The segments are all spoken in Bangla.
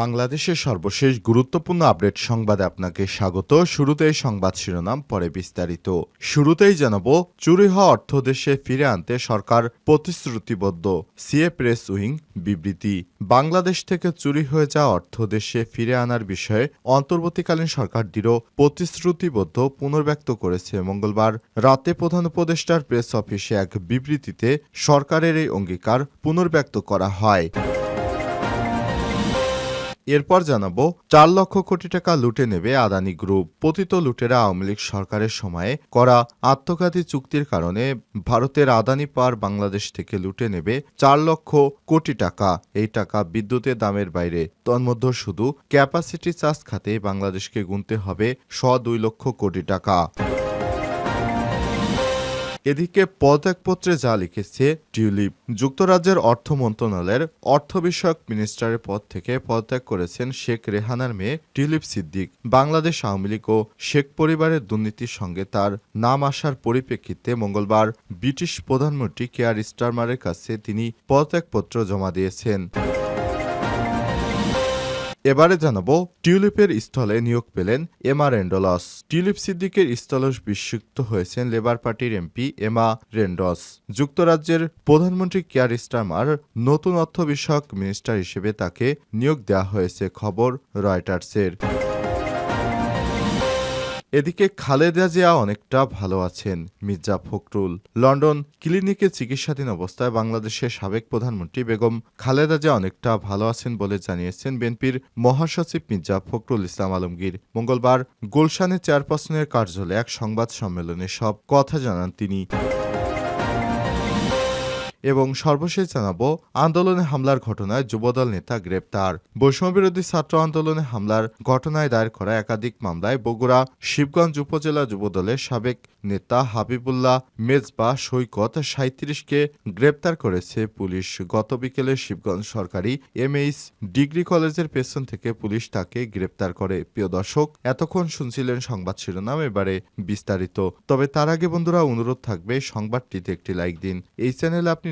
বাংলাদেশের সর্বশেষ গুরুত্বপূর্ণ আপডেট সংবাদে আপনাকে স্বাগত। শুরুতেই সংবাদ শিরোনাম, পরে বিস্তারিত। শুরুতেই জানাব, চুরি হওয়া অর্থ দেশে ফিরে আনতে সরকার প্রতিশ্রুতিবদ্ধ। সিএ প্রেস উইং, বিবৃতি। বাংলাদেশ থেকে চুরি হয়ে যাওয়া অর্থ দেশে ফিরে আনার বিষয়ে অন্তর্বর্তীকালীন সরকার দৃঢ় প্রতিশ্রুতিবদ্ধ পুনর্ব্যক্ত করেছে মঙ্গলবার। রাতে প্রধান উপদেষ্টার প্রেস অফিসে এক বিবৃতিতে সরকারের এই অঙ্গীকার পুনর্ব্যক্ত করা হয়। এরপর জানাব, চার লক্ষ কোটি টাকা লুটে নেবে আদানি গ্রুপ। পতিত লুটেরা আওয়ামী লীগ সরকারের সময়ে করা আত্মঘাতী চুক্তির কারণে ভারতের আদানি পার বাংলাদেশ থেকে লুটে নেবে চার লক্ষ কোটি টাকা। এই টাকা বিদ্যুতের দামের বাইরে। তন্মধ্যে শুধু ক্যাপাসিটি চার্জ খাতে বাংলাদেশকে গুনতে হবে শ দুই লক্ষ কোটি টাকা। এদিকে পদত্যাগপত্রে যা লিখেছে টিউলিপ, যুক্তরাজ্যের অর্থ মন্ত্রণালয়ের অর্থ বিষয়ক মিনিস্টারের পদ থেকে পদত্যাগ করেছেন শেখ রেহানার মেয়ে টিউলিপ সিদ্দিক। বাংলাদেশ আওয়ামী লীগ ও শেখ পরিবারের দুর্নীতির সঙ্গে তার নাম আসার পরিপ্রেক্ষিতে মঙ্গলবার ব্রিটিশ প্রধানমন্ত্রী কেয়ার স্টারমারের কাছে তিনি পদত্যাগপত্র জমা দিয়েছেন। এবারে জানাব, টিউলিপের স্থলে নিয়োগ পেলেন এমা রেন্ডলস। টিউলিপ সিদ্দিকের স্থলস বিক্ষিপ্ত হয়েছেন লেবার পার্টির এমপি এমা রেন্ডস যুক্তরাজ্যের প্রধানমন্ত্রী কেয়ার স্টার্মার নতুন অর্থ বিষয়ক মিনিস্টার হিসেবে তাকে নিয়োগ দেওয়া হয়েছে খবর রয়টার্সের। এদিকে খালেদা জিয়া অনেকটা ভালো আছেন, মির্জা ফখরুল। লন্ডন ক্লিনিকে চিকিৎসাধীন অবস্থায় বাংলাদেশের সাবেক প্রধানমন্ত্রী বেগম খালেদা জিয়া অনেকটা ভালো আছেন বলে জানিয়েছেন বিএনপির মহাসচিব মির্জা ফখরুল ইসলাম আলমগীর। মঙ্গলবার গুলশানে চেয়ারপারসনের কার্যালয়ে এক সংবাদ সম্মেলনে সব কথা জানান তিনি। এবং সর্বশেষ জানাব, আন্দোলনে হামলার ঘটনায় যুবদল নেতা গ্রেপ্তার। বৈষম্যবিরোধী ছাত্র আন্দোলনে হামলার ঘটনায় দায়ের করা একাধিক মামলায় বগুড়া, শিবগঞ্জ উপজেলা যুবদলের সাবেক নেতা হাবিবুল্লাহ মেজবা সৈকত সাঁত্রিশকে গ্রেপ্তার করেছে পুলিশ। গত বিকেলে শিবগঞ্জ সরকারি এমএইচ ডিগ্রি কলেজের পেছন থেকে পুলিশ তাকে গ্রেপ্তার করে। প্রিয় দর্শক, এতক্ষণ শুনছিলেন সংবাদ শিরোনাম, এবারে বিস্তারিত। তবে তার আগে বন্ধুরা, অনুরোধ থাকবে, সংবাদটিতে একটি লাইক দিন। এই চ্যানেলে আপনি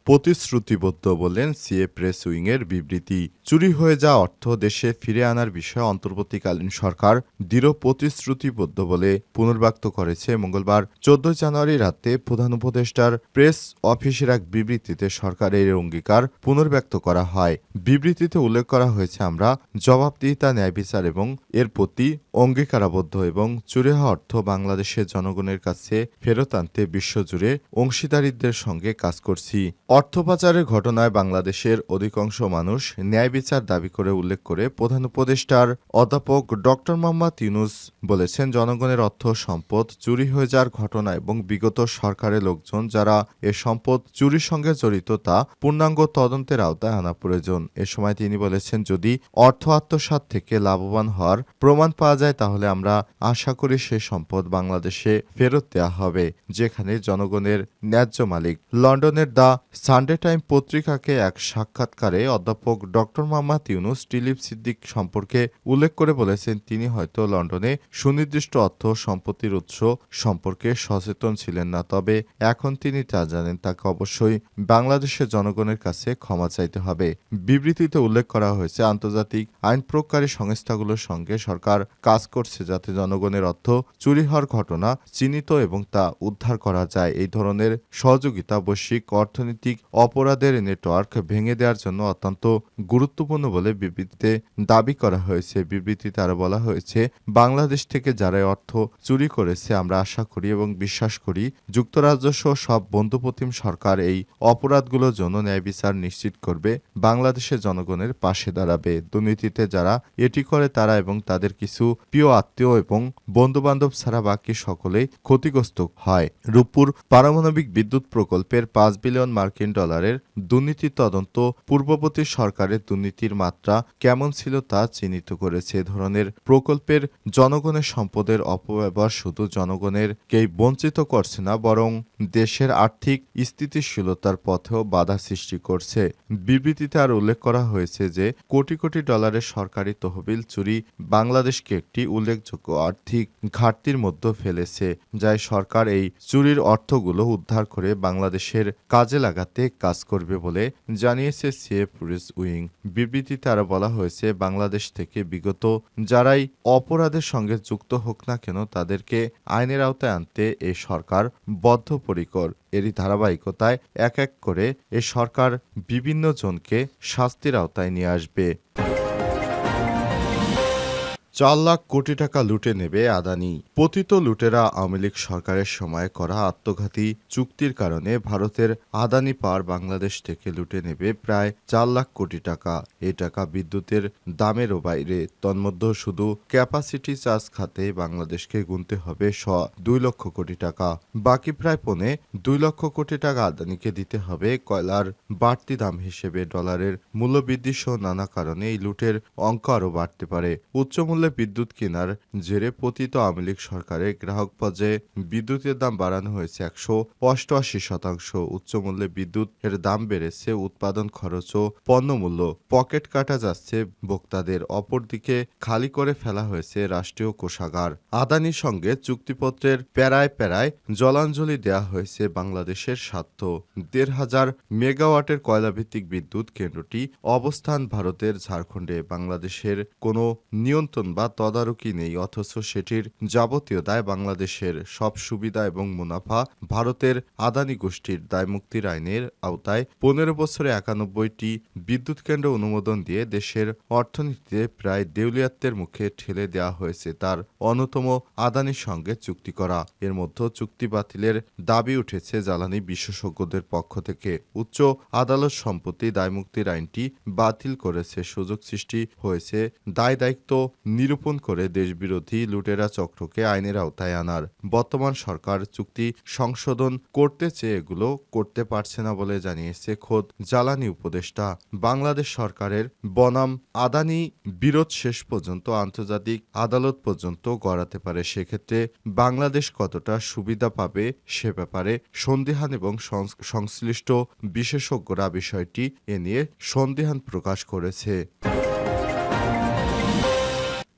প্রতিশ্রুতিবদ্ধ বললেন সিএ প্রেস উইংয়ের বিবৃতি। চুরি হয়ে যাওয়া অর্থ দেশে ফিরে আনার বিষয়ে অন্তর্বর্তীকালীন সরকার দৃঢ় প্রতিশ্রুতিবদ্ধ বলে পুনর্ব্যক্ত করেছে। মঙ্গলবার চোদ্দ জানুয়ারি রাতে প্রধান উপদেষ্টার প্রেস অফিসের এক বিবৃতিতে সরকারের অঙ্গীকার পুনর্ব্যক্ত করা হয়। বিবৃতিতে উল্লেখ করা হয়েছে, আমরা জবাবদিহিতা ন্যায় বিচার এবং এর প্রতি অঙ্গীকারাবদ্ধ এবং চুরি হওয়া অর্থ বাংলাদেশের জনগণের কাছে ফেরত আনতে বিশ্বজুড়ে অংশীদারিত্বের সঙ্গে কাজ করছি। অর্থ পাচারের ঘটনায় বাংলাদেশের অধিকাংশ মানুষ ন্যায় বিচার দাবি করে উল্লেখ করে প্রধান উপদেষ্টার অধ্যাপক ডক্টর মোহাম্মদ ইউনুস বলেছেন, জনগণের অর্থ সম্পদ চুরি হয়ে যাওয়ার ঘটনা এবং বিগত সরকারের লোকজন যারা এ সম্পদ চুরির সঙ্গে জড়িত তা পূর্ণাঙ্গ তদন্তের আওতায় আনা প্রয়োজন। এ সময় তিনি বলেছেন, যদি অর্থ আত্মসাত থেকে লাভবান হওয়ার প্রমাণ পাওয়া যায়, তাহলে আমরা আশা করি সে সম্পদ বাংলাদেশে ফেরত দেওয়া হবে, যেখানে জনগণের ন্যায্য মালিক। লন্ডনের দ্য সানডে টাইম পত্রিকাকে এক সাক্ষাৎকারে অধ্যাপক ডক্টর মোহাম্মদ ইউনুস টিলিপ সিদ্দিক সম্পর্কে উল্লেখ করে বলেছেন, তিনি হয়তো লন্ডনে সুনির্দিষ্ট অর্থ সম্পত্তির উৎস সম্পর্কে সচেতন ছিলেন না, তবে এখন তিনি তা জানেন তাকে অবশ্যই বাংলাদেশের জনগণের কাছে ক্ষমা চাইতে হবে। বিবৃতিতে উল্লেখ করা হয়েছে, আন্তর্জাতিক আইন প্রয়োগকারী সংস্থাগুলোর সঙ্গে সরকার কাজ করছে যাতে জনগণের অর্থ চুরি হওয়ার ঘটনা চিহ্নিত এবং তা উদ্ধার করা যায়। এই ধরনের সহযোগিতা, বৈশ্বিক অর্থনৈতিক অপরাধের নেটওয়ার্ক ভেঙে দেওয়ার জন্য অত্যন্ত গুরুত্বপূর্ণ বলে বিবৃতিতে দাবি করা হয়েছে। বিবৃতিতে আরও বলা হয়েছে, বাংলাদেশ থেকে যারা অর্থ চুরি করেছে, আমরা আশা করি এবং বিশ্বাস করি যুক্তরাজ্য সহ সব বন্ধুপ্রতিম সরকার এই অপরাধগুলোর জন্য ন্যায় বিচার নিশ্চিত করবে, বাংলাদেশের জনগণের পাশে দাঁড়াবে। দুর্নীতিতে যারা এটি করে, তারা এবং তাদের কিছু প্রিয় আত্মীয় এবং বন্ধুবান্ধব ছাড়া বাকি সকলেই ক্ষতিগ্রস্ত হয়। রূপপুর পারমাণবিক বিদ্যুৎ প্রকল্পের পাঁচ বিলিয়ন মার্কিন মার্কিন ডলারের দুর্নীতি তদন্ত, পূর্ববর্তী সরকারের দুর্নীতির মাত্রা কেমন ছিল তা চিহ্নিত করেছে এ ধরনের প্রকল্পের জনগণের সম্পদের অপব্যবহার শুধু জনগণের কেই বঞ্চিত করছে না, বরং দেশের আর্থিক স্থিতিশীলতার পথেও বাধা সৃষ্টি করছে। বিবৃতিতে আর উল্লেখ করা হয়েছে যে, কোটি কোটি ডলারের সরকারি তহবিল চুরি বাংলাদেশকে একটি উল্লেখযোগ্য আর্থিক ঘাটতির মধ্যে ফেলেছে, যাই সরকার এই চুরির অর্থগুলো উদ্ধার করে বাংলাদেশের কাজে লাগাতে কাজ করবে বলে জানিয়েছে সিএ পুলিশ উইং। বিবৃতিতে আরও বলা হয়েছে, বাংলাদেশ থেকে বিগত যারাই অপরাধের সঙ্গে যুক্ত হোক না কেন, তাদেরকে আইনের আওতায় আনতে এ সরকার বদ্ধপরিকর। এরই ধারাবাহিকতায় এক এক করে এ সরকার বিভিন্ন জনকে শাস্তির আওতায় নিয়ে আসবে। চার লাখ কোটি টাকা লুটে নেবে আদানি। পতিত লুটেরা আওয়ামী লীগ সরকারের সময় করা আত্মঘাতী চুক্তির কারণে ভারতের আদানি পার বাংলাদেশ থেকে লুটে নেবে প্রায় চার লাখ কোটি টাকা। এই টাকা বিদ্যুতের দামেরও বাইরে। তন্মধ্যে শুধু ক্যাপাসিটি চার্জ খাতে বাংলাদেশকে গুনতে হবে স দুই লক্ষ কোটি টাকা। বাকি প্রায় পৌনে দুই লক্ষ কোটি টাকা আদানিকে দিতে হবে কয়লার বাড়তি দাম হিসেবে ডলারের মূল্যবৃদ্ধি সহ নানা কারণে এই লুটের অঙ্ক আরও বাড়তে পারে। উচ্চ মূল্যে বিদ্যুৎ কেনার জেরে পতিত আওয়ামী লীগ সরকারের গ্রাহক পর্যায়ে বিদ্যুতের দাম বাড়ানো হয়েছে একশো অষ্টআশি শতাংশ। উচ্চ মূল্যে বিদ্যুৎ এর দাম বেড়েছে, উৎপাদন খরচ ও পণ্যমূল্য পকেট কাটা যাচ্ছে, ভোক্তাদের অপরদিকে খালি করে ফেলা হয়েছে রাষ্ট্রীয় কোষাগার। আদানির সঙ্গে চুক্তিপত্রের প্যারায় প্যারায় জলাঞ্জলি দেয়া হয়েছে বাংলাদেশের স্বার্থ। দেড় হাজার মেগাওয়াটের কয়লাভিত্তিক বিদ্যুৎ কেন্দ্রটি অবস্থান ভারতের ঝাড়খণ্ডে। বাংলাদেশের কোনো নিয়ন্ত্রণ বা তদারকি নেই, অথচ সেটির যাবতীয় দায় বাংলাদেশের সব সুবিধা এবং মুনাফা ভারতের আদানি গোষ্ঠীর দায়মুক্তির আইনের আওতায় পনেরো বছরে একানব্বইটি বিদ্যুৎ কেন্দ্র অনুমোদন দিয়ে দেশের অর্থনীতিতে প্রায় দেউলিয়াত্বের মুখে ঠেলে দেওয়া হয়েছে তার অন্যতম আদানির সঙ্গে চুক্তি করা। এর মধ্যে চুক্তি বাতিলের দাবি উঠেছে জ্বালানি বিশেষজ্ঞদের পক্ষ থেকে। উচ্চ আদালত সম্পত্তি দায়মুক্তির আইনটি বাতিল করেছে। সুযোগ সৃষ্টি হয়েছে দায় দায়িত্ব নিরূপণ করে দেশবিরোধী লুটেরা চক্রকে আইনের আওতায় আনার। বর্তমান সরকার চুক্তি সংশোধন করতে চেয়ে এগুলো করতে পারছে না বলে জানিয়েছে খোদ জ্বালানি উপদেষ্টা। বাংলাদেশ সরকারের বনাম আদানি বিরোধ শেষ পর্যন্ত আন্তর্জাতিক আদালত পর্যন্ত গড়াতে পারে। সেক্ষেত্রে বাংলাদেশ কতটা সুবিধা পাবে সে ব্যাপারে সন্দেহান এবং সংশ্লিষ্ট বিশেষজ্ঞরা বিষয়টি এ নিয়ে সন্দেহান প্রকাশ করেছে।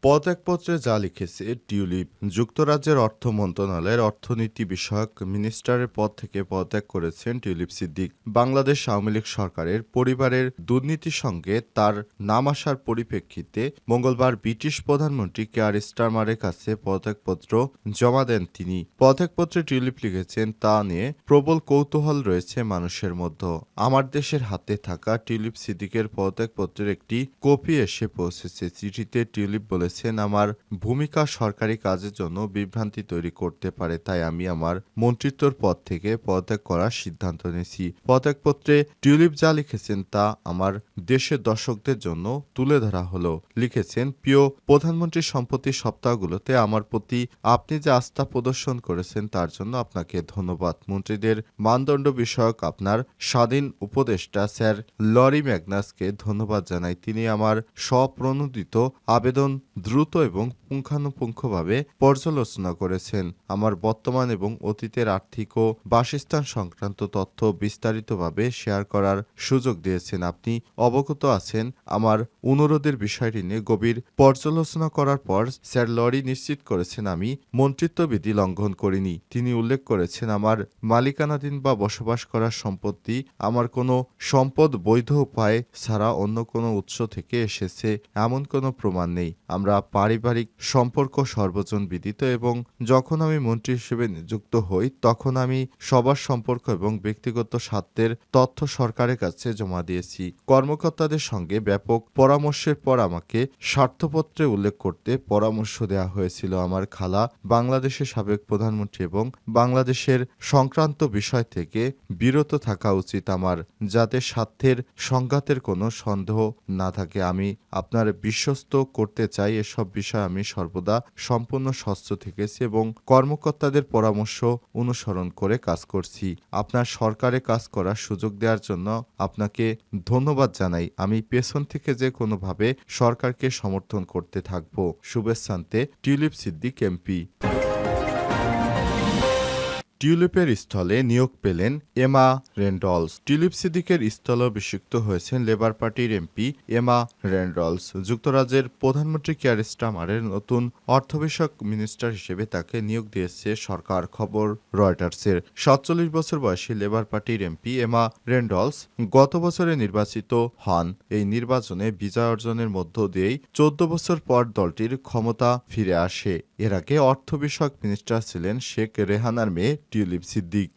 পদত্যাগপত্রে যা লিখেছে, টিউলিপ। যুক্তরাজ্যের অর্থ মন্ত্রণালয়ের অর্থনীতি বিষয়ক মিনিস্টারের পদ থেকে পদত্যাগ করেছেন টিউলিপ সিদ্দিক। বাংলাদেশ আওয়ামী লীগ সরকারের পরিবারের দুর্নীতির সঙ্গে তার নাম আসার পরিপ্রেক্ষিতে মঙ্গলবার ব্রিটিশ প্রধানমন্ত্রী কেয়ার স্টারমারের কাছে পদত্যাগপত্র জমা দেন তিনি। পদত্যাগপত্রে টিউলিপ লিখেছেন, তা নিয়ে প্রবল কৌতূহল রয়েছে মানুষের মধ্যে। আমার দেশের হাতে থাকা টিউলিপ সিদ্দিকের পদত্যাগপত্রের একটি কপি এসে পৌঁছেছে। চিঠিতে টিউলিপ বলেছেন আমার ভূমিকা সরকারি কাজের জন্য বিভ্রান্তি তৈরি করতে পারে, তাই আমি আমার মন্ত্রিত্বর পদ থেকে পদত্যাগ করার সিদ্ধান্ত নিয়েছি। পদত্যাগপত্রে টিউলিপ যা লিখেছেন তা আমার দেশের দর্শকদের জন্য তুলে ধরা হলো। লিখেছেন, প্রিয় প্রধানমন্ত্রী সম্পত্তি সপ্তাহগুলোতে আমার প্রতি আপনি যে আস্থা প্রদর্শন করেছেন, তার জন্য আপনাকে ধন্যবাদ। মন্ত্রীদের মানদণ্ড বিষয়ক আপনার স্বাধীন উপদেষ্টা স্যার লরি ম্যাগনাসকে ধন্যবাদ জানাই। তিনি আমার স্বপ্রণোদিত আবেদন দ্রুত এবং পুঙ্খানুপুঙ্খভাবে পর্যালোচনা করেছেন। আমার বর্তমান এবং অতীতের আর্থিক ও বাসস্থান সংক্রান্ত তথ্য বিস্তারিতভাবে শেয়ার করার সুযোগ দিয়েছেন। আপনি অবগত আছেন, আমার অনুরোধের বিষয়টি নিয়ে গভীর পর্যালোচনা করার পর স্যার লরি নিশ্চিত করেছেন আমি মন্ত্রিত্ব বিধি লঙ্ঘন করিনি। তিনি উল্লেখ করেছেন, আমার মালিকানাধীন বা বসবাস করার সম্পত্তি আমার কোনো সম্পদ বৈধ উপায় ছাড়া অন্য কোনো উৎস থেকে এসেছে, এমন কোনো প্রমাণ নেই। আমরা পারিবারিক সম্পর্ক সর্বজন বিদিত এবং যখন আমি মন্ত্রী হিসেবে নিযুক্ত হই, তখন আমি সবার সম্পর্ক এবং ব্যক্তিগত স্বার্থের তথ্য সরকারের কাছে জমা দিয়েছি। কর্মকর্তাদের সঙ্গে ব্যাপক পরামর্শের পর আমাকে স্বার্থপত্রে উল্লেখ করতে পরামর্শ দেওয়া হয়েছিল আমার খালা, বাংলাদেশের সাবেক প্রধানমন্ত্রী এবং বাংলাদেশের সংক্রান্ত বিষয় থেকে বিরত থাকা উচিত আমার, যাতে স্বার্থের সংঘাতের কোনো সন্দেহ না থাকে। আমি আপনার বিশ্বস্ত করতে চাই এসব বিষয়ে আমি সর্বদা সম্পূর্ণ স্বচ্ছ থেকেছি এবং কর্মকর্তাদের পরামর্শ অনুসরণ করে কাজ করছি। আপনার সরকারে কাজ করার সুযোগ দেওয়ার জন্য আপনাকে ধন্যবাদ জানাই। আমি পেছন থেকে যে কোনোভাবে সরকারকে সমর্থন করতে থাকব। শুভেচ্ছান্তে, টিউলিপ সিদ্দিক, এমপি। টিউলিপের স্থলে নিয়োগ পেলেন এমা রেন্ডলস। টিউলিপ সিদ্দিকের স্থলে অভিষিক্ত হয়েছেন লেবার পার্টির এমপি এমা রেন্ডলস। যুক্তরাজ্যের প্রধানমন্ত্রী কেয়ার স্টামারের নতুন অর্থবিষয়ক মিনিস্টার হিসেবে তাকে নিয়োগ দিয়েছে সরকার খবর রয়টার্সের। সাতচল্লিশ বছর বয়সী লেবার পার্টির এমপি এমা রেন্ডলস গত বছরে নির্বাচিত হন। এই নির্বাচনে বিজয় অর্জনের মধ্য দিয়েই চোদ্দ বছর পর দলটির ক্ষমতা ফিরে আসে। এর আগে অর্থ বিষয়ক মিনিস্টার ছিলেন শেখ রেহানার মেয়ে টিউলিপ সিদ্দিক।